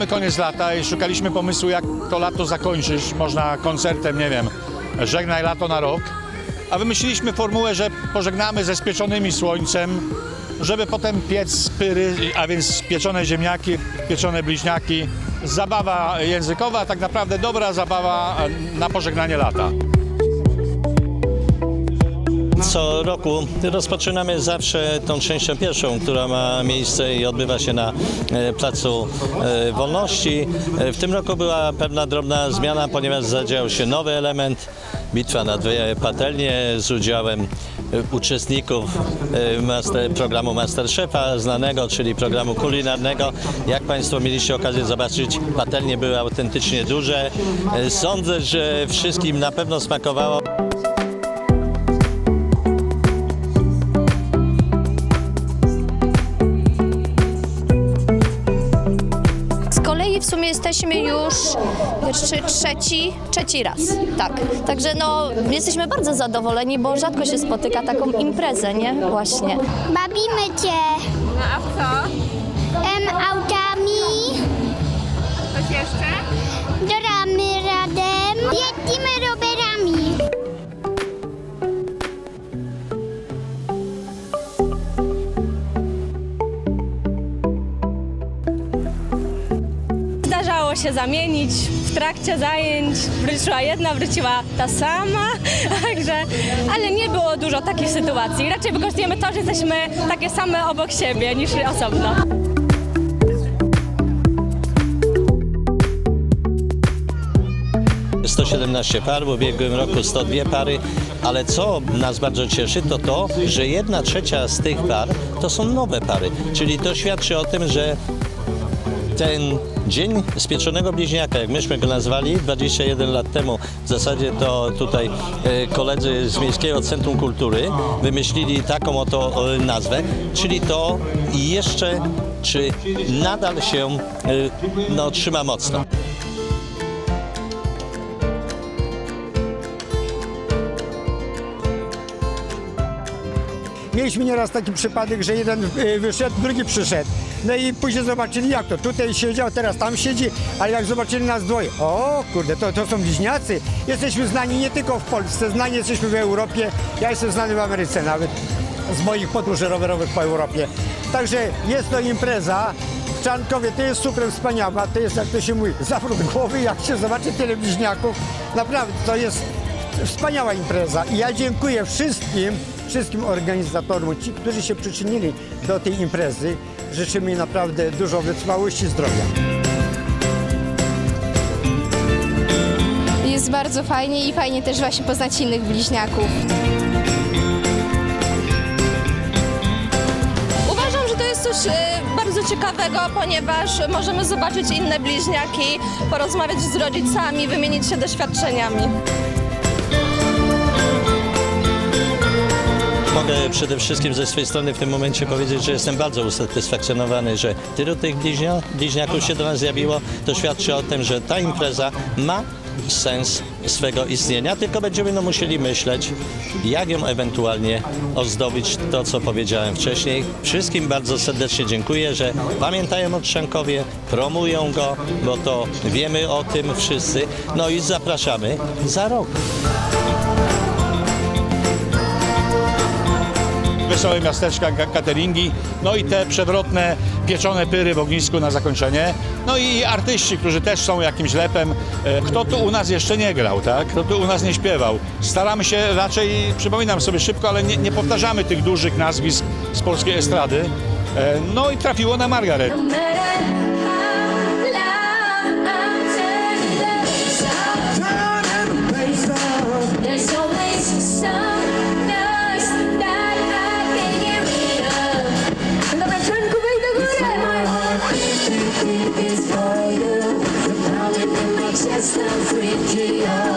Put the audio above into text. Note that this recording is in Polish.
mamy koniec lata i szukaliśmy pomysłu, jak to lato zakończyć. Można koncertem, nie wiem, żegnaj lato na rok. A wymyśliliśmy formułę, że pożegnamy ze spieczonymi słońcem, żeby potem piec pyry, a więc pieczone ziemniaki, pieczone bliźniaki. Zabawa językowa, tak naprawdę dobra zabawa na pożegnanie lata. Co roku rozpoczynamy zawsze tą częścią pierwszą, która ma miejsce i odbywa się na e, Placu e, Wolności. E, W tym roku była pewna drobna zmiana, ponieważ zadział się nowy element, bitwa na dwie patelnie z udziałem uczestników master, programu Masterchefa znanego, czyli programu kulinarnego. Jak Państwo mieliście okazję zobaczyć, patelnie były autentycznie duże. Sądzę, że wszystkim na pewno smakowało. Jesteśmy już jeszcze trzeci, trzeci raz, tak. Także no, jesteśmy bardzo zadowoleni, bo rzadko się spotyka taką imprezę, nie? Właśnie. Bawimy cię No a w co? em, autami, Coś jeszcze? Się zamienić w trakcie zajęć. Wróciła jedna, wróciła ta sama, także, ale nie było dużo takich sytuacji. Raczej wykorzystujemy to, że jesteśmy takie same obok siebie niż osobno. Jest 117 par, w ubiegłym roku 102 pary, ale co nas bardzo cieszy, to to, że jedna trzecia z tych par to są nowe pary, czyli to świadczy o tym, że ten dzień spieczonego bliźniaka, jak myśmy go nazwali 21 lat temu, w zasadzie to tutaj e, koledzy z Miejskiego Centrum Kultury wymyślili taką oto e, nazwę, czyli to jeszcze, czy nadal się e, no, trzyma mocno. Mieliśmy nieraz taki przypadek, że jeden y, wyszedł, drugi przyszedł. No i później zobaczyli jak to. Tutaj siedział, teraz tam siedzi, ale jak zobaczyli nas dwoje, o kurde, to, to są bliźniacy. Jesteśmy znani nie tylko w Polsce, znani jesteśmy w Europie. Ja jestem znany w Ameryce nawet z moich podróży rowerowych po Europie. Także jest to impreza. W Czarnkowie to jest cukrem wspaniała, to jest jak to się mówi, zawrót głowy, jak się zobaczy tyle bliźniaków. Naprawdę to jest wspaniała impreza i ja dziękuję wszystkim, wszystkim organizatorom, ci, którzy się przyczynili do tej imprezy. Życzymy naprawdę dużo wytrwałości i zdrowia. Jest bardzo fajnie i fajnie też właśnie poznać innych bliźniaków. Uważam, że to jest coś e, bardzo ciekawego, ponieważ możemy zobaczyć inne bliźniaki, porozmawiać z rodzicami, wymienić się doświadczeniami. Mogę przede wszystkim ze swojej strony w tym momencie powiedzieć, że jestem bardzo usatysfakcjonowany, że tylu tych bliźnia, bliźniaków się do nas zjawiło. To świadczy o tym, że ta impreza ma sens swego istnienia, tylko będziemy no, musieli myśleć, jak ją ewentualnie ozdobić, to co powiedziałem wcześniej. Wszystkim bardzo serdecznie dziękuję, że pamiętają o Trzękowie, promują go, bo to wiemy o tym wszyscy. No i zapraszamy za rok. Wesołe miasteczka, cateringi, no i te przewrotne pieczone pyry w ognisku na zakończenie. No i artyści, którzy też są jakimś lepem. E, Kto tu u nas jeszcze nie grał, tak? Kto tu u nas nie śpiewał? Staramy się raczej, przypominam sobie szybko, ale nie, nie powtarzamy tych dużych nazwisk z polskiej estrady. E, No i trafiło na Margaret. it's 3d